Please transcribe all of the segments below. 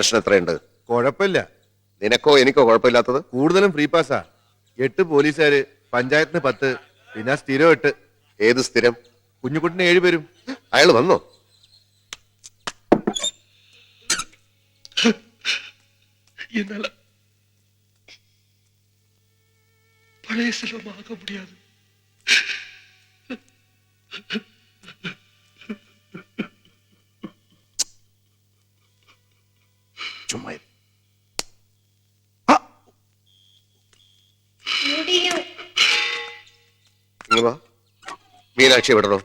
Collection എത്രയുണ്ട് കുഴപ്പമില്ല നിനക്കോ എനിക്കോ കുഴപ്പമില്ലാത്തത് കൂടുതലും ഫ്രീ പാസ്സാ എട്ട് പോലീസുകാര് പഞ്ചായത്തിന് പത്ത് പിന്നെ സ്ഥിരം എട്ട് ഏത് സ്ഥിരം കുഞ്ഞുകുട്ടിന് ഏഴ് പേരും അയാൾ വന്നോ என்னால பழைய செல்வமாக முடியாது മീനാക്ഷി വിടണോ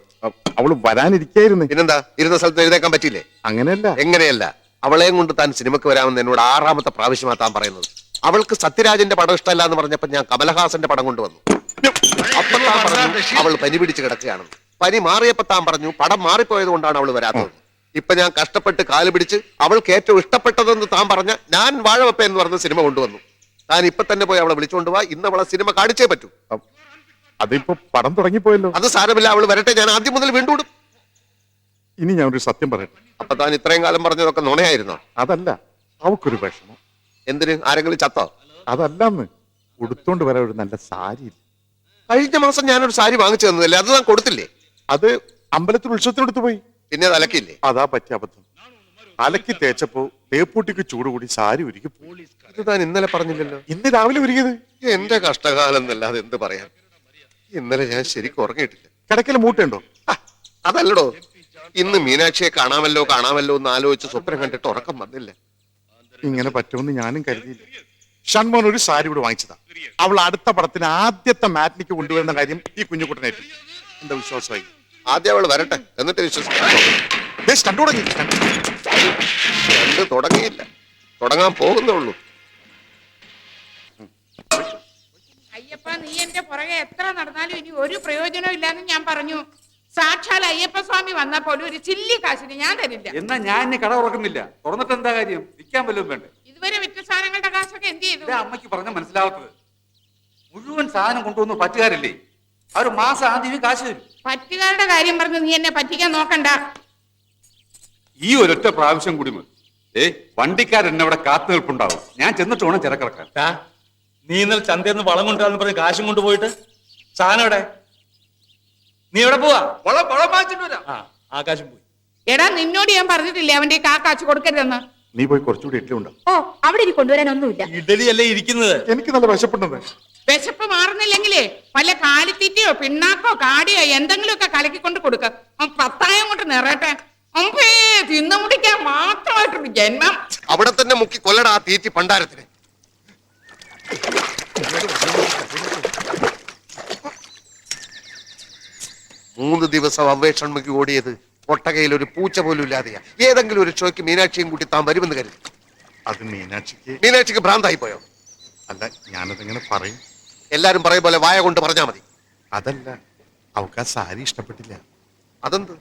അവൾ വരാനിരിക്കായിരുന്നു. പിന്നെന്താ? ഇരുന്ന സ്ഥലത്ത് എഴുതേക്കാൻ പറ്റില്ലേ അങ്ങനെയല്ല. എങ്ങനെയല്ല? അവളെയും കൊണ്ട് താൻ സിനിമക്ക് വരാമെന്ന് എന്നോട് ആറാമത്തെ പ്രാവശ്യമാ താൻ പറയുന്നത്. അവൾക്ക് സത്യരാജന്റെ പടം ഇഷ്ടമല്ല എന്ന് പറഞ്ഞപ്പോ ഞാൻ കമലഹാസന്റെ പടം കൊണ്ടുവന്നു. അപ്പൊ താൻ പറഞ്ഞു അവൾ പനി പിടിച്ച് കിടക്കുകയാണ്. പനി മാറിയപ്പോ താൻ പറഞ്ഞു പടം മാറിപ്പോയത് കൊണ്ടാണ് അവൾ വരാത്തത്. ഇപ്പൊ ഞാൻ കഷ്ടപ്പെട്ട് കാൽ പിടിച്ച് അവൾക്ക് ഏറ്റവും ഇഷ്ടപ്പെട്ടതെന്ന് താൻ പറഞ്ഞ ഞാൻ വാഴവപ്പ എന്ന് പറഞ്ഞ സിനിമ കൊണ്ടുവന്നു. താൻ ഇപ്പൊ തന്നെ പോയി അവളെ വിളിച്ചുകൊണ്ടുപോവാ ഇന്ന് അവളെ സിനിമ കാണിച്ചേ പറ്റൂ. അതിപ്പോ പടം തുടങ്ങിപ്പോയല്ലോ. അത് സാരമില്ല അവൾ വരട്ടെ ഞാൻ ആദ്യം മുതൽ വീണ്ടും. ഇനി ഞാൻ ഒരു സത്യം പറയട്ടെ. അപ്പൊ താൻ ഇത്രയും കാലം പറഞ്ഞതൊക്കെ നുണയായിരുന്നോ? അതല്ല അവക്കൊരു വിഷമം. എന്തിന്? ആരെങ്കിലും ചത്തോ? അതല്ലെന്ന് ഉടുത്തോണ്ട് വരാൻ ഒരു നല്ല സാരി കഴിഞ്ഞ മാസം ഞാനൊരു സാരി വാങ്ങിച്ചു തന്നതല്ലേ? അത് ഞാൻ കൊടുത്തില്ലേ? അത് അമ്പലത്തിൽ ഉത്സവത്തിനെടുത്ത് പോയി. പിന്നെ അത് അലക്കില്ലേ അതാ പറ്റിയ അബദ്ധം. അലക്കി തേച്ചപ്പോ തേപ്പൂട്ടിക്ക് ചൂട് കൂടി സാരി ഉരുക്കി പോയി. ഇത് താൻ ഇന്നലെ പറഞ്ഞില്ലല്ലോ. ഇന്ന് രാവിലെ ഉരുകിയത്. എന്റെ കഷ്ടകാലം എന്നല്ലാതെ എന്ത് പറയാൻ? ഇന്നലെ ഞാൻ ശരിക്കും ഉറങ്ങിയിട്ടില്ല. കിടക്കൽ മൂട്ടുണ്ടോ? അതല്ലടോ. ഇന്ന് മീനാക്ഷിയെ കാണാമല്ലോ കാണാമല്ലോ എന്ന് ആലോചിച്ച് സ്വപ്നം കണ്ടിട്ട് ഉറക്കം വന്നില്ല. ഇങ്ങനെ പറ്റുമെന്ന് ഞാനും കരുതിയില്ല. ഷൺമോൻ ഒരു സാരി കൂടെ വാങ്ങിച്ചതാ. അവൾ അടുത്ത പടത്തിന് ആദ്യത്തെ മാറ്റിനിക്ക് കൊണ്ടുവരുന്ന കാര്യം ഈ കുഞ്ഞുകുട്ടനായിട്ട് എന്താ വിശ്വാസമായി? ആദ്യം അവൾ വരട്ടെ എന്നിട്ട് വിശ്വസിക്കാം. തുടങ്ങി തുടങ്ങിയില്ല. തുടങ്ങാൻ പോകുന്നേ ഉള്ളൂ. അയ്യപ്പ നീ എന്റെ പുറകെ എത്ര നടന്നാലും ഇനി ഒരു പ്രയോജനവും ഇല്ലാന്ന് ഞാൻ പറഞ്ഞു. സാക്ഷാൽ അയ്യപ്പ സ്വാമി വന്നാ പോലും ഒരു ചില്ലി കാശിന് ഞാൻ തരില്ല. എന്നാ ഞാൻ ഇനി കട ഉറക്കുന്നില്ല. തുറന്നിട്ട് എന്താ കാര്യം? വിൽക്കാൻ വല്ലതും വേണ്ട? ഇതുവരെ വിറ്റ സാധനങ്ങളുടെ കാശൊക്കെ എന്ത് ചെയ്തു? ഇതാ അമ്മയ്ക്ക് പറഞ്ഞ മനസ്സിലാവാത്തത്. മുഴുവൻ സാധനം കൊണ്ടുവന്ന് പറ്റുകാരല്ലേ? അവർ മാസം ആദ്യമേ കാശ് തരും. പറ്റുകാരുടെ കാര്യം പറഞ്ഞ് നീ എന്നെ പറ്റിക്കാൻ നോക്കണ്ട. ഈ ഒരൊറ്റ പ്രാവശ്യം കൂടി മതി. ഏ വണ്ടിക്കാരൻ എന്നെ അവിടെ കാത്തു നിൽപ്പുണ്ടാവും. ഞാൻ ചെന്നിട്ട് വേണം ചിരക്കിറക്കാൻ നീ ഇന്നലെ ചന്തയിൽ നിന്ന് വളം കൊണ്ടുവരാന്ന് പറഞ്ഞ് കാശും കൊണ്ടുപോയിട്ട്? സാധനം എവിടെ? നീ എവിടെ പോവാ? വളം വളം വാങ്ങിച്ചിട്ട് വരാം. ആ ആകാശം പോയി. എടാ നിന്നോട് ഞാൻ പറഞ്ഞിട്ടില്ലേ അവന്റെ കാ കാശ് കൊടുക്കരുതെന്ന്? നീ പോയി കുറച്ചുകൂടി ഇഡ്ഡലി ഉണ്ടോ ഓ അവിടെ ഇനി കൊണ്ടുവരാനൊന്നുമില്ല. ഇഡലി അല്ലേ ഇരിക്കുന്നത്? എനിക്ക് നല്ല വിശപ്പുണ്ടെന്ന്. വിശപ്പ് മാറുന്നില്ലെങ്കിലേ വല്ല കാലിത്തീറ്റയോ പിണ്ണാക്കോ കാടിയോ എന്തെങ്കിലും ഒക്കെ കലക്കിക്കൊണ്ട് കൊടുക്ക. അവൻ പത്തായം കൊണ്ട് നിറയട്ടെ. അമ്പേ തിന്നു മുടിക്കാൻ മാത്രമായിട്ടുണ്ട് ജന്മം. അവിടെ തന്നെ മുക്കി കൊല്ലടാ ആ തീറ്റി പണ്ടാരത്തിന്. മൂന്ന് ദിവസം അന്വേഷണമൊക്കെ ഓടിയത് ഒട്ടകയിൽ ഒരു പൂച്ച പോലും ഇല്ലാതെയാ. ഏതെങ്കിലും ഒരു ഷോയ്ക്ക് മീനാക്ഷിയും കൂട്ടി താൻ വരുമെന്ന് കരുതി. അത് മീനാക്ഷിക്ക് മീനാക്ഷിക്ക് ഭ്രാന്തായി പോയോ? അല്ല ഞാനതെങ്ങനെ പറയും? എല്ലാരും പറയും പോലെ വായ കൊണ്ട് പറഞ്ഞാ മതി. അതല്ല അവൾക്ക് ആ സാരി ഇഷ്ടപ്പെട്ടില്ല. അതെന്ത്?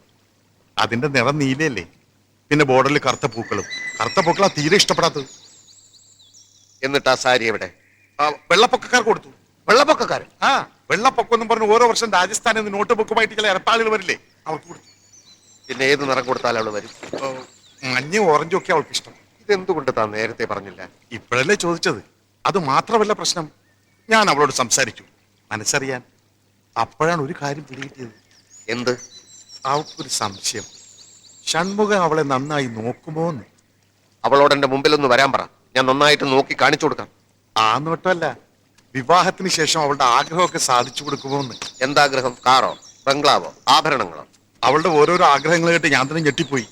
അതിന്റെ നിറം നീലയല്ലേ. പിന്നെ ബോർഡറിൽ കറുത്ത പൂക്കളും. കറുത്ത പൂക്കളാ തീരെ ഇഷ്ടപ്പെടാത്തത്. എന്നിട്ട് ആ സാരി എവിടെ? വെള്ളപ്പൊക്കക്കാർ കൊടുത്തു. വെള്ളപ്പൊക്കക്കാരൻ. ആ. വെള്ളപ്പൊക്കം എന്ന് പറഞ്ഞ് ഓരോ വർഷം രാജസ്ഥാനിൽ നിന്ന് നോട്ട് ബുക്കുമായിട്ട് ചില ഇരപ്പാളുകൾ വരില്ലേ? അവർക്ക് കൊടുത്തു. പിന്നെ ഏത് നിറം കൊടുത്താൽ അവൾ വരും. മഞ്ഞയും ഓറഞ്ചും ഒക്കെ അവൾക്ക് ഇഷ്ടം. ഇതെന്തുകൊണ്ട് താൻ നേരത്തെ പറഞ്ഞില്ല? ഇപ്പോഴല്ലേ ചോദിച്ചത്. അത് മാത്രമല്ല പ്രശ്നം. ഞാൻ അവളോട് സംസാരിച്ചു. മനസ്സറിയാൻ. അപ്പോഴാണ് ഒരു കാര്യം പിടികിട്ടിയത് എന്ത്? അവൾക്കൊരു സംശയം. ഷൺമുഖം അവളെ നന്നായി നോക്കുമോ എന്ന് അവളോട് എന്റെ മുമ്പിലൊന്ന് വരാൻ പറ. ഞാൻ നന്നായിട്ട് നോക്കി കാണിച്ചു കൊടുക്കാം. ആ നോട്ടമല്ല. വിവാഹത്തിന് ശേഷം അവളുടെ ആഗ്രഹമൊക്കെ സാധിച്ചു കൊടുക്കുമോ എന്ന് എന്താഗ്രഹം? കാറോ? ബംഗ്ലാവോ? ആഭരണങ്ങളോ? അവളുടെ ഓരോരോ ആഗ്രഹങ്ങൾ കേട്ട് ഞാൻ തന്നെ ഞെട്ടിപ്പോയി.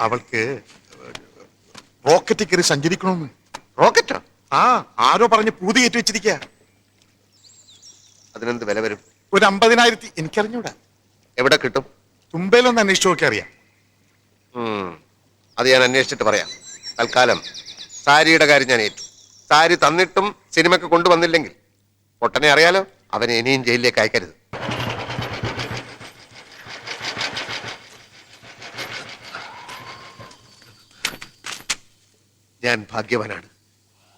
അവൾക്ക് റോക്കറ്റ് കയറി സഞ്ചരിക്കണമെന്ന് റോക്കറ്റോ? ആ ആരോ പറഞ്ഞ് പൂതി കയറ്റി വെച്ചിരിക്കുക അതിനെന്ത് വില വരും? ഒരു അമ്പതിനായിരത്തി എനിക്കറിഞ്ഞൂടാ. എവിടെ കിട്ടും? തുമ്പയിലൊന്ന് അന്വേഷിച്ചു നോക്കി അറിയാം. ഉം. അത് ഞാൻ അന്വേഷിച്ചിട്ട് പറയാം. തൽക്കാലം സാരിയുടെ കാര്യം ഞാൻ ഏറ്റു. സാരി തന്നിട്ടും സിനിമയ്ക്ക് കൊണ്ടുവന്നില്ലെങ്കിൽ. പൊട്ടനെ അറിയാലോ അവനെ ഇനിയും ജയിലിലേക്ക് അയക്കരുത്. ഞാൻ ഭാഗ്യവാനാണ്.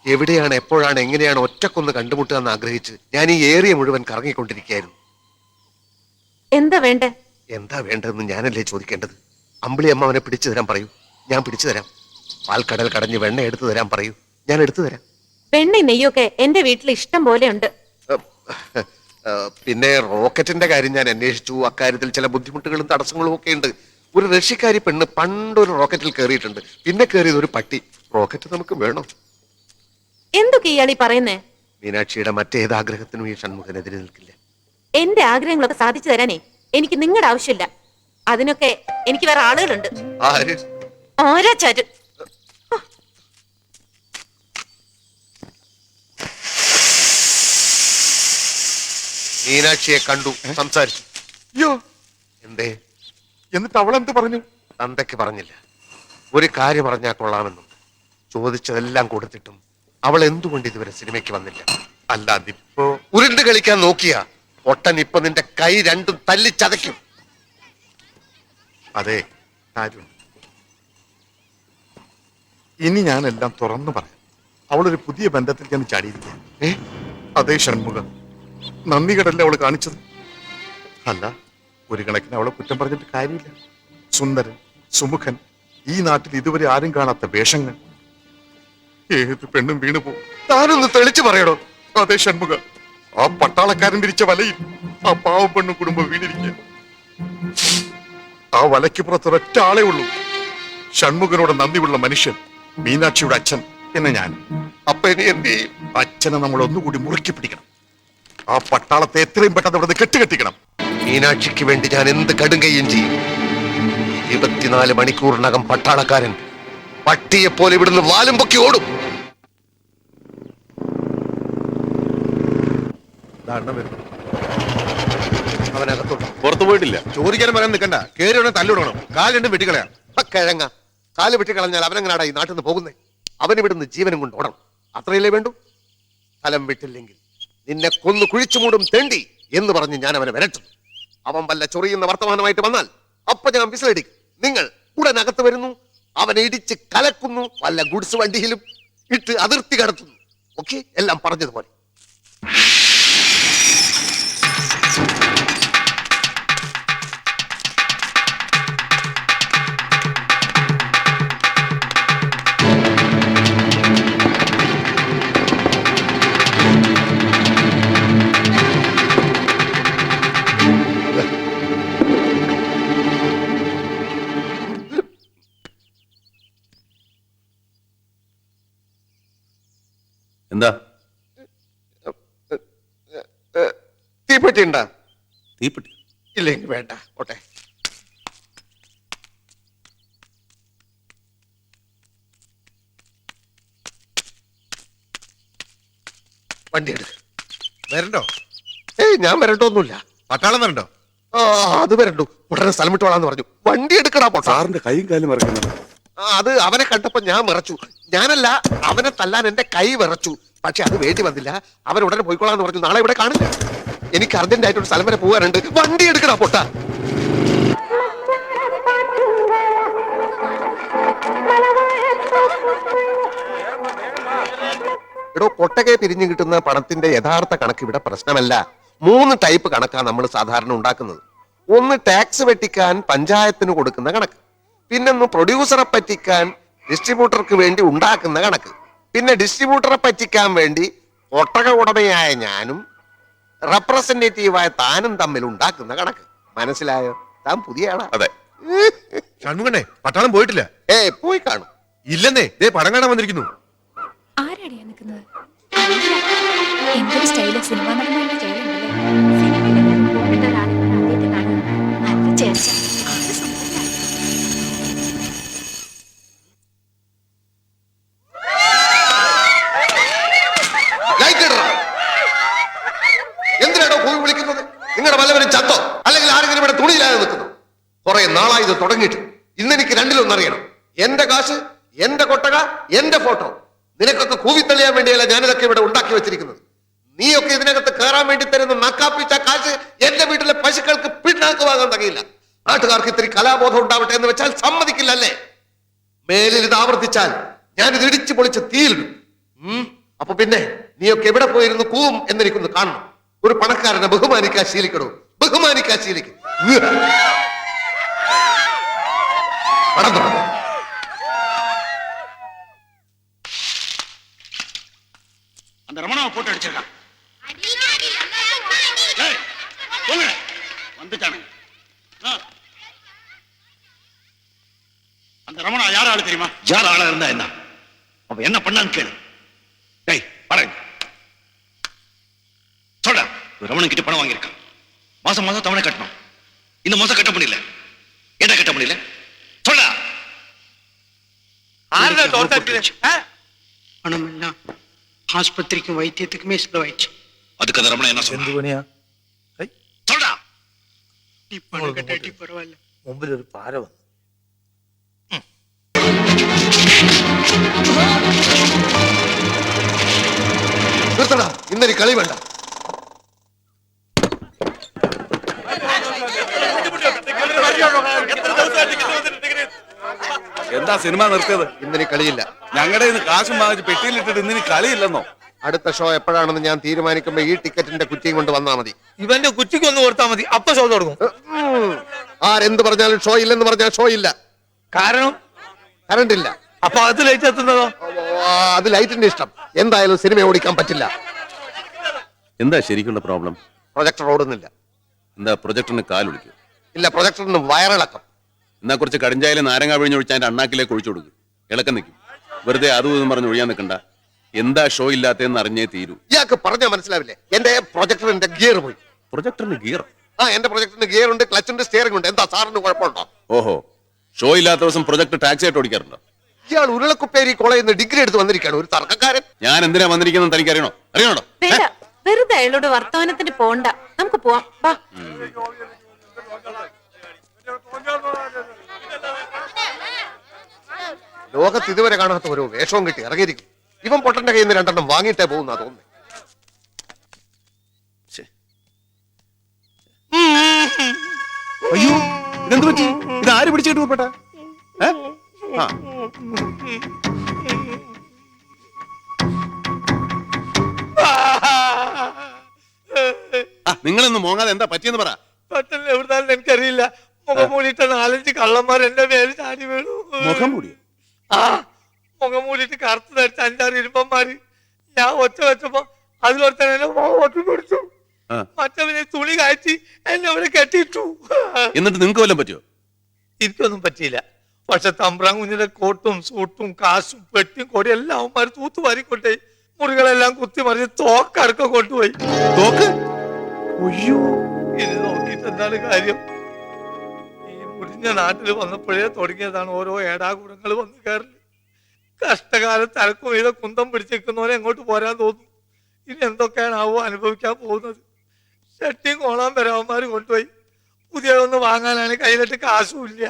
എവിടെയാണ് എപ്പോഴാണ് എങ്ങനെയാണ് ഒറ്റക്കൊന്ന് കണ്ടുമുട്ടുക എന്ന് ആഗ്രഹിച്ച് ഞാൻ ഈ ഏറിയ മുഴുവൻ കറങ്ങിക്കൊണ്ടിരിക്കുകയായിരുന്നു. എന്താ വേണ്ടേ? എന്താ വേണ്ടതെന്ന് ഞാനല്ലേ ചോദിക്കേണ്ടത്? അമ്പിളി അമ്മ അവനെ പിടിച്ചു തരാൻ പറയൂ. ഞാൻ പിടിച്ചു തരാം. പാൽക്കടൽ കടഞ്ഞ് വെണ്ണ എടുത്തു തരാൻ പറയൂ. ഞാൻ എടുത്തു തരാം. വെണ്ണയും നെയ്യൊക്കെ എന്റെ വീട്ടിൽ ഇഷ്ടം പോലെ ഉണ്ട്. പിന്നെ റോക്കറ്റിന്റെ കാര്യം ഞാൻ അന്വേഷിച്ചു. അക്കാര്യത്തിൽ ചില ബുദ്ധിമുട്ടുകളും തടസ്സങ്ങളും ഒക്കെ ഉണ്ട്. ഒരു റഷ്യക്കാരി പെണ്ണ് പണ്ടൊരു റോക്കറ്റിൽ കയറിയിട്ടുണ്ട്. പിന്നെ കയറിയത് ഒരു പട്ടി. റോക്കറ്റ് നമുക്ക് വേണം? എന്തൊക്കെ ഇയാളീ പറയുന്നേ? മീനാക്ഷിയുടെ മറ്റേത് ആഗ്രഹത്തിനും ഈ ഷൺമുഖനെതിരെ നിൽക്കില്ല. എന്റെ ആഗ്രഹങ്ങളൊക്കെ സാധിച്ചു തരാനേ. എനിക്ക് നിങ്ങളുടെ ആവശ്യമില്ല. അതിനൊക്കെ എനിക്ക് വേറെ ആളുകളുണ്ട്. ആര്? ആരാ ചാര് മീനാക്ഷിയെ കണ്ടു സംസാരിച്ചു. അയ്യോ. എന്തേ? എന്നിട്ട് അവൾ എന്ത് പറഞ്ഞു? തന്തയ്ക്ക് പറഞ്ഞില്ല. ഒരു കാര്യം പറഞ്ഞാൽ കൊള്ളാമെന്നുണ്ട് ചോദിച്ചതെല്ലാം കൊടുത്തിട്ടും അവൾ എന്തുകൊണ്ട് ഇതുവരെ സിനിമയ്ക്ക് വന്നില്ല? അല്ല അതിപ്പോ ഉരുണ്ട് കളിക്കാൻ നോക്കിയ ഒട്ടൻ ഇപ്പൊ നിന്റെ കൈ രണ്ടും തല്ലി ചതയ്ക്കും. അതെ കാര്യം. ഇനി ഞാനെല്ലാം തുറന്നു പറയാം. അവളൊരു പുതിയ ബന്ധത്തിൽ ഞാൻ ചാടിയിരിക്കുക ഏ? അതേ ഷൺമുഖം. നന്ദി കടല്ലേ അവൾ കാണിച്ചത്? അല്ല ഒരു കണക്കിന് അവളെ കുറ്റം പറഞ്ഞിട്ട് കാര്യമില്ല. സുന്ദരൻ സുമുഖൻ ഈ നാട്ടിൽ ഇതുവരെ ആരും കാണാത്ത വേഷങ്ങൾ. ഏത് പെണ്ണും വീണു പോകും. താനൊന്ന് തെളിച്ചു പറയണോ അതെ ഷൺമുഖ. ആ പട്ടാളക്കാരൻ വിരിച്ച വലയിൽ ആ പാവം പെണ്ണും കുടുംബം വീണിരിക്കുക ആ വലയ്ക്ക് പുറത്ത് ഒരൊറ്റ ആളേ ഉള്ളൂ. ഷൺമുഖനോട് നന്ദിയുള്ള മനുഷ്യൻ മീനാക്ഷിയുടെ അച്ഛൻ എന്ന ഞാൻ. അപ്പൊ ചെയ്യും? അച്ഛനെ നമ്മൾ ഒന്നുകൂടി മുറുക്കി പിടിക്കണം. ആ പട്ടാളത്തെ എത്രയും പെട്ടെന്ന് ഇവിടെ കെട്ടുകെട്ടിക്കണം മീനാക്ഷിക്ക് വേണ്ടി ഞാൻ എന്ത് കടുങ്കയും ചെയ്യും? ഇരുപത്തിനാല് മണിക്കൂറിനകം പട്ടാളക്കാരൻ പട്ടിയെ പോലെ ഇവിടുന്ന് വാലും പൊക്കി ഓടും. അവനകത്തോട്ട്. പുറത്തു പോയിട്ടില്ല. ചോദിക്കാനും പറയാൻ നിൽക്കണ്ട. കേറി ഉടനെ തല്ലിടണം കാൽ രണ്ടും വെട്ടിക്കളയാം. കിഴങ്ങ. കാൽ വെട്ടി കളഞ്ഞാൽ അവനെങ്ങനാടാ ഈ നാട്ടിൽ നിന്ന് പോകുന്നേ? അവൻ ഇവിടുന്ന് ജീവനും കൊണ്ട് ഓടണം. അത്രയല്ലേ വേണ്ടു? സ്ഥലം വിട്ടില്ലെങ്കിൽ. നിന്നെ കൊന്നു കുഴിച്ചു മൂടും തേണ്ടി എന്ന് പറഞ്ഞ് ഞാൻ അവനെ വരട്ടും. അവൻ വല്ല ചൊറിയുന്ന വർത്തമാനമായിട്ട് വന്നാൽ അപ്പൊ ഞാൻ വിസിലടിക്കും. നിങ്ങൾ ഉടനകത്ത് വരുന്നു അവനെ ഇടിച്ച് കലക്കുന്നു വല്ല ഗുഡ്സ് വണ്ടിയിലും ഇട്ട് അതിർത്തി കടത്തുന്നു. ഓക്കെ? എല്ലാം പറഞ്ഞതുപോലെ. എന്താ? തീപ്പെട്ടി ഉണ്ടാ തീപ്പെട്ടി. ഇല്ലെങ്കിൽ വേണ്ട ഓട്ടെ വണ്ടി എടുക്ക്. വരണ്ടോ? ഏയ് ഞാൻ വരണ്ടോന്നുമില്ല. പട്ടാളം വരണ്ടോ? ആ അത് വരണ്ടു. ഉടനെ സ്ഥലം വിട്ടോളാന്ന് പറഞ്ഞു. വണ്ടി എടുക്കടാ പൊട്ടാ. സാറിന്റെ കൈയും കാലും ഇറക്കുന്നു ആ, അത് അവനെ കണ്ടപ്പോ ഞാൻ വിറച്ചു. ഞാനല്ല അവനെ തല്ലാൻ എന്റെ കൈ വിറച്ചു. പക്ഷെ അത് വേണ്ടി വന്നില്ല. അവൻ ഉടനെ പോയിക്കോളാന്ന് പറഞ്ഞു നാളെ ഇവിടെ കാണില്ല. എനിക്ക് അർജന്റ് ആയിട്ട് ഒരു സ്ഥലം വരെ പോകാനുണ്ട്. വണ്ടി എടുക്കടാ പൊട്ട. എടോ കൊട്ടകെ പിരിഞ്ഞു കിട്ടുന്ന പണത്തിന്റെ യഥാർത്ഥ കണക്ക് ഇവിടെ പ്രശ്നമല്ല. മൂന്ന് ടൈപ്പ് കണക്കാണ് നമ്മൾ സാധാരണ ഉണ്ടാക്കുന്നത്. ഒന്ന് ടാക്സ് വെട്ടിക്കാൻ പഞ്ചായത്തിന് കൊടുക്കുന്ന കണക്ക്. പിന്നൊന്ന് പ്രൊഡ്യൂസറെ പറ്റിക്കാൻ ഡിസ്ട്രിബ്യൂട്ടർക്ക് വേണ്ടി ഉണ്ടാക്കുന്ന കണക്ക്. പിന്നെ ഡിസ്ട്രിബ്യൂട്ടറെ പറ്റിക്കാൻ വേണ്ടി ഒട്ടക ഉടമയായ ഞാനും റെപ്രസെന്റേറ്റീവായ താനും തമ്മിൽ ഉണ്ടാക്കുന്ന കണക്ക്. മനസ്സിലായോ? താൻ പുതിയ ആളാ. അതെ. ഷൺമുഖനെ പട്ടാളം പോയിട്ടില്ല. ഏ പോയി കാണും. ഇല്ലെന്നേ ദേ പടം കാണാൻ വന്നിരിക്കുന്നു. ആരാടിയാ നിൽക്കുന്നത്? എന്തൊരു സ്റ്റൈൽ സിനിമ നടന്മാരുടെ ഒരാളെ ചത്തോ? അല്ലെങ്കിൽ ആരെങ്കിലും ഇവിടെ തുണിയില്ലാതെ നിൽക്കുന്നു? കുറെ നാളായി ഇത് തുടങ്ങിയിട്ട്. ഇന്നെനിക്ക് രണ്ടിലൊന്നറിയണം എന്റെ കാശ് എന്റെ കൊട്ടക എന്റെ ഫോട്ടോ. നിനക്കൊക്കെ കൂവിത്തെളിയാൻ വേണ്ടിയല്ല ഞാനിതൊക്കെ ഇവിടെ ഉണ്ടാക്കി വെച്ചിരിക്കുന്നത്. നീയൊക്കെ ഇതിനകത്ത് കയറാൻ വേണ്ടി തരുന്ന നക്കാപ്പിച്ച കാശ് എന്റെ വീട്ടിലെ പശുക്കൾക്ക് പിണ്ണാക്ക് വാങ്ങാൻ തകയില്ല. നാട്ടുകാർക്ക് ഇത്തിരി കലാബോധം ഉണ്ടാവട്ടെ എന്ന് വെച്ചാൽ സമ്മതിക്കില്ല അല്ലേ മേലിൽ ഇത് ആവർത്തിച്ചാൽ ഞാൻ ഇത് ഇടിച്ചു പൊളിച്ച് തീയിലിടും. അപ്പൊ പിന്നെ നീയൊക്കെ എവിടെ പോയിരുന്നു? കൂവും എന്നെനിക്കൊന്ന് കാണണം. ഒരു പണക്കാരനെ ബഹുമാനിക്കാൻ ശീലിക്കണോ? ബഹുമാനിക്കാശിയിലേക്ക് அந்த ரமணாவை போட்டு அடிச்சிருக்கான். வந்துட்டானுங்க. அந்த ரமணா யார் ஆளு தெரியுமா? யார் ஆளா இருந்தா என்ன? அவன் என்ன பண்ணான்னு கேளு. மாசம் மாசம் தவணை கட்டணும். இந்த மாசம் கட்ட முடியல. என்ன கட்ட முடியல? சொல்லா. பணம் எல்லாம் ஆஸ்பத்திரிக்கும் வைத்தியத்துக்குமே செலவாயிடுச்சு அதுக்கு அந்த ரமணா என்ன சொன்னா? சொல்றா நீ பணம் கட்டாட்டி பரவாயில்ல. மும்பில் ஒரு பாறை நிறுத்தடா. இன்னரி களி வேண்டாம். എന്താ സിനിമ നിർത്തിയത്? ഇന്നിനി കളിയില്ല. ഞങ്ങളുടെ ഇന്ന് കാശും വാങ്ങിച്ച് പെട്ടിയിലിട്ടിട്ട് ഇന്നിനി കളിയില്ലെന്നോ? അടുത്ത ഷോ എപ്പോഴാണെന്ന് ഞാൻ തീരുമാനിക്കുമ്പോ ഈ ടിക്കറ്റിന്റെ കുറ്റിയും കൊണ്ട് വന്നാ മതി. ഇവന്റെ കുറ്റിക്ക് ഒന്ന് കൊടുത്താൽ മതി. അപ്പൊ ഷോ തുടങ്ങും. ആരെന്ത് പറഞ്ഞാലും ഷോ ഇല്ലെന്ന് പറഞ്ഞാൽ ഷോ ഇല്ല. കാരണം? കറണ്ട് ഇല്ല. അപ്പൊ അത് ലൈറ്റ് എത്തുന്നതോ? അത് ലൈറ്റിന്റെ ഇഷ്ടം. എന്തായാലും സിനിമ ഓടിക്കാൻ പറ്റില്ല. എന്താ ശരിക്കുള്ള പ്രോബ്ലം? പ്രൊജക്ടർ ഓടുന്നില്ല. എന്താ പ്രൊജക്ടറിന് കാലൊളിക്കും? ഇല്ല പ്രൊജക്ടറിന് വയറിളക്കം. എന്നാ കുറച്ച് കടിഞ്ചായാലും നാരങ്ങ പിഴിഞ്ഞൊഴിച്ച് അതിന്റെ അണ്ണാക്കിലേക്ക് ഒഴിച്ചു കൊടുക്കും. ഇളക്കം നിൽക്കും. വെറുതെ അതും ഇതും പറഞ്ഞ് ഒഴിയാൻ നിൽക്കണ്ട. എന്താ ഷോ ഇല്ലാത്തതെന്ന് അറിഞ്ഞേ തീരൂ. ഇയാൾക്ക് പറഞ്ഞാൽ മനസ്സിലാവില്ലേ? എന്റെ പ്രൊജക്ടറിന്റെ ഗിയർ പോയി. പ്രൊജക്ടറിന് ഗിയർ? ആ എന്റെ പ്രൊജക്ടറിന് ഗിയർ ഉണ്ട് ക്ലച്ച് ഉണ്ട് സ്റ്റിയറിംഗ് ഉണ്ട്. എന്താ സാറിന് കുഴപ്പമുണ്ടോ? ഓഹോ. ഷോ ഇല്ലാത്ത ദിവസം പ്രൊജക്ട് ടാക്സി ആയിട്ട് ഓടിക്കാറുണ്ടോ? ഇയാൾ ഉരുളക്കുപ്പേരി കോളേജിൽ നിന്ന് ഡിഗ്രി എടുത്ത് വന്നിരിക്കുകയാണ്. ഒരു തർക്കക്കാരൻ. ഞാൻ എന്തിനാ വന്നിരിക്കുന്നത് തനിക്ക് അറിയണോ? അറിയണോ വേണ്ട. വെറുതെ അയാളോട് വർത്തമാനത്തിന് പോണ്ട. നമുക്ക് പോവാം. വാ. ലോകത്ത് ഇതുവരെ കാണാത്ത ഒരു വേഷവും കിട്ടി ഇറങ്ങിയിരിക്കും ഇവൻ പൊട്ടന്റെ കയ്യിൽ നിന്ന് രണ്ടെണ്ണം വാങ്ങിയിട്ടേ പോകുന്ന തോന്നുന്നു. അയ്യോ ഇതെന്ത് പറ്റി? ഇത് ആര് പിടിച്ചിട്ട് ആ, നിങ്ങളൊന്ന് മോങ്ങാതെ എന്താ പറ്റിയെന്ന് പറ. പെട്ടെന്ന് എവിടുന്നാലും എനിക്കറിയില്ല. മുഖം മൂടിയിട്ട് നാലഞ്ച് കള്ളന്മാർ എന്റെ മേൽ ചാടി വീണു. മുഖം മൂടിയോ ആ മുഖം മൂടിയിട്ട് കറുത്ത് ധരിച്ച അഞ്ചാറ് ഇരുമ്പന്മാര് ഞാൻ ഒച്ച വെച്ചപ്പോ അതിലൊരുത്തൻ എന്നെ ഒറ്റ പിടിച്ചു. മറ്റവനെ തുണി കയറ്റി എന്നെ അവിടെ കെട്ടിയിട്ടു. എന്നിട്ട് നിങ്ങൾക്ക് വല്ലതും പറ്റിയോ? എനിക്കൊന്നും പറ്റിയില്ല. പക്ഷെ തമ്പ്രാൻ കുഞ്ഞിന്റെ കോട്ടും സൂട്ടും കാശും പെട്ടിയും കൊടിയും എല്ലാം അവന്മാർ തൂത്ത് വാരിക്കൊണ്ടേ മുറികളെല്ലാം കുത്തി മറിഞ്ഞ് തോക്കടക്കം കൊണ്ടുപോയി. തോക്ക്? അയ്യോ ഇനി നോക്കിയിട്ട് എന്താണ് കാര്യം? ഈ മുടിഞ്ഞ നാട്ടിൽ വന്നപ്പോഴേ തുടങ്ങിയതാണ് ഓരോ ഏടാകൂടങ്ങൾ വന്നു കയറൽ. കഷ്ടകാലത്ത് അരക്കും ചെയ്ത കുന്തം പിടിച്ചിരിക്കുന്നവരെ എങ്ങോട്ട് പോരാൻ തോന്നും? ഇനി എന്തൊക്കെയാണാവോ അനുഭവിക്കാൻ പോകുന്നത്? ഷട്ടിയും കോളാൻ വരാവന്മാർ കൊണ്ടുപോയി. പുതിയതൊന്ന് വാങ്ങാനാണ് കയ്യിലിട്ട് കാശും ഇല്ല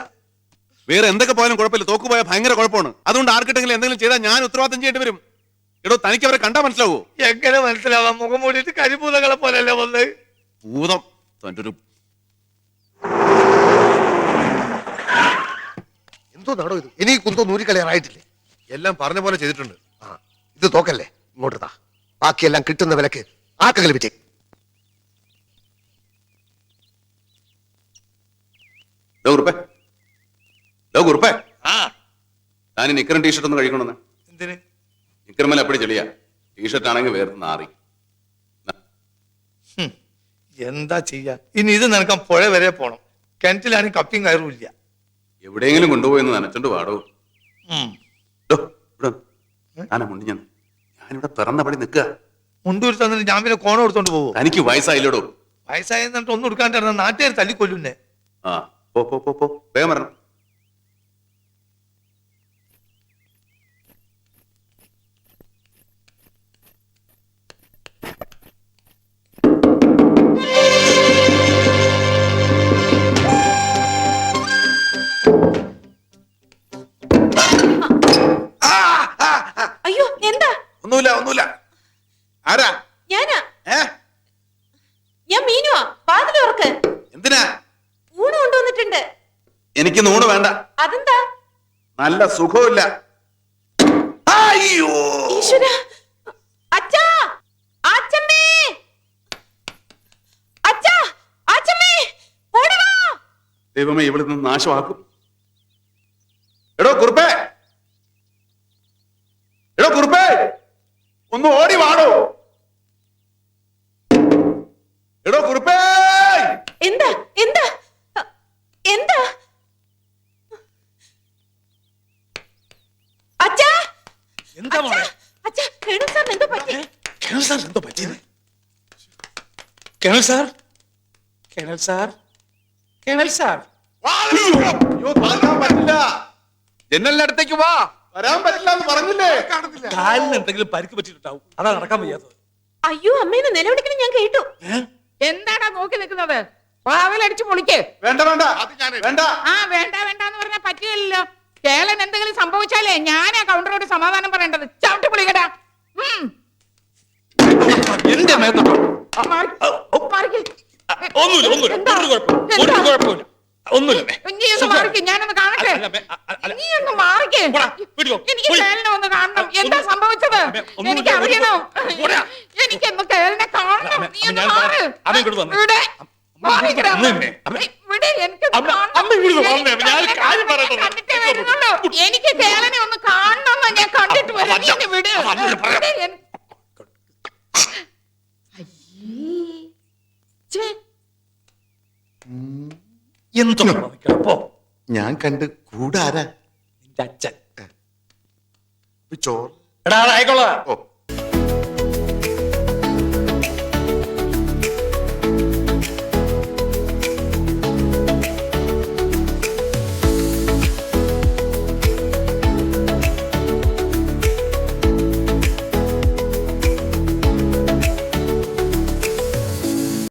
വേറെ എന്തൊക്കെ പോയാലും കുഴപ്പമില്ല. തോക്ക് പോയാൽ ഭയങ്കര കുഴപ്പമാണ്. അതുകൊണ്ട് ആർക്കിട്ടെങ്കിലും എന്തെങ്കിലും ചെയ്താൽ ഞാൻ ഉത്തരവാദിത്തം ചെയ്യേണ്ടി വരും. എടോ തനിക്ക് അവരെ കണ്ടാ മനസ്സിലാവോ? എങ്ങനെ മനസ്സിലാവാം? മുഖം മൂടിയിട്ട് കരിപൂതകളെ പോലെയല്ലേ വന്നത്? ഭൂതം. ഒരു എന്തോ നടോ ഇത്? ഇനി കുന്തോ നൂരിക്കളിയാറായിട്ടില്ലേ? എല്ലാം പറഞ്ഞ പോലെ ചെയ്തിട്ടുണ്ട്. ആ ഇത് തോക്കല്ലേ? ഇങ്ങോട്ട് താ. ബാക്കിയെല്ലാം കിട്ടുന്ന വിലക്ക് ആർക്കെങ്കിലും വിറ്റേ ലോ കുറുപ്പേ ലോ കുറുപ്പേ ആ. ഞാൻ ഈ നിക്കറും ടീഷർട്ട് ഒന്ന് കഴിക്കണമെന്ന്. എന്തിന്? നിക്കറുമല്ല അപ്പടി ചെളിയാ. ടീഷർട്ട് ആണെങ്കിൽ വേറെ നാറി. ഹും, എന്താ ചെയ്യാ? ഇനി ഇത് നനക്കാൻ പുഴ വരെ പോണം. കിണറ്റിലാണെങ്കിൽ കപ്പിയും കയറും ഇല്ല എവിടെയെങ്കിലും കൊണ്ടുപോയി നനച്ചോണ്ട് പാടോ മുണ്ടി ഞാൻ. ഞാനിവിടെ പിറന്നപടി നിൽക്കുക. മുണ്ടൂർ തന്നിട്ട് ഞാൻ പിന്നെ കോണ കൊടുത്തോണ്ട് പോകും എനിക്ക് വയസ്സായില്ലോടോ. വയസ്സായെന്നിട്ട് ഒന്നും എടുക്കാണ്ടായിരുന്നു നാട്ടുകാർ തല്ലിക്കൊല്ലുന്നേ. ആ പോ പോ പോ പോ. വേഗം വരണം. നല്ല സുഖമില്ല അയ്യോ. ദൈവമേ ഇവിടെ നിന്ന് നാശമാക്കും. എടോ കുറുപ്പേ. എന്താ മോളെ? അച്ഛാ കേണൽ സാറിന് എന്തോ പറ്റി? കേണൽ സാർ എന്തോ പറ്റിയത് colonel sir? Colonel sir? Colonel sir? ജനലിന്റെ അടുത്തേക്ക് വാ. വരാൻ പറ്റില്ല എന്ന് പറഞ്ഞില്ലേ? കാലിന് എന്തെങ്കിലും പരിക്ക് പറ്റിയിട്ടുണ്ടാവും. അതാ നടക്കാൻ വയ്യാത്തത്. അയ്യോ അമ്മേനെ നിലവിളിക്കണം ഞാൻ കേട്ടു. എന്താടാ നോക്കി നിൽക്കുന്നത്? വാവിലടിച്ച് പൊളിക്ക്. വേണ്ട വേണ്ട. വേണ്ട. ആ വേണ്ട വേണ്ട എന്ന് പറഞ്ഞാൽ പറ്റില്ലല്ലോ. കേളൻ എന്തെങ്കിലും സംഭവിച്ചാലേ ഞാൻ ആ കൗണ്ടറോട് സമാധാനം പറയേണ്ടത്. ചവിട്ടി പൊളിക്കടാ. എന്റെ ഞാനൊന്ന് കാണട്ടെ. നീ ഒന്ന് മാറിക്ക്. എനിക്ക്. കേളിനെ ഒന്ന് കാണണം. എന്താ സംഭവിച്ചത്? എനിക്ക് അറിയണം. എനിക്കൊന്ന് കേളിനെ കാണണം. നീ ഒന്ന് മാറ്. ഇവിടെ. മാറിക്കടാ. എനിക്ക് എനിക്ക് ചേലനെ ഒന്ന് കാണണം ഞാൻ കണ്ടിട്ട് വരാം. വിട്. എന്തോ? ഞാൻ കണ്ട് കൂടാരാ? നിന്റെ അച്ഛൻ. ചോറ്. എടാ ആയിക്കോളാം. ഓ.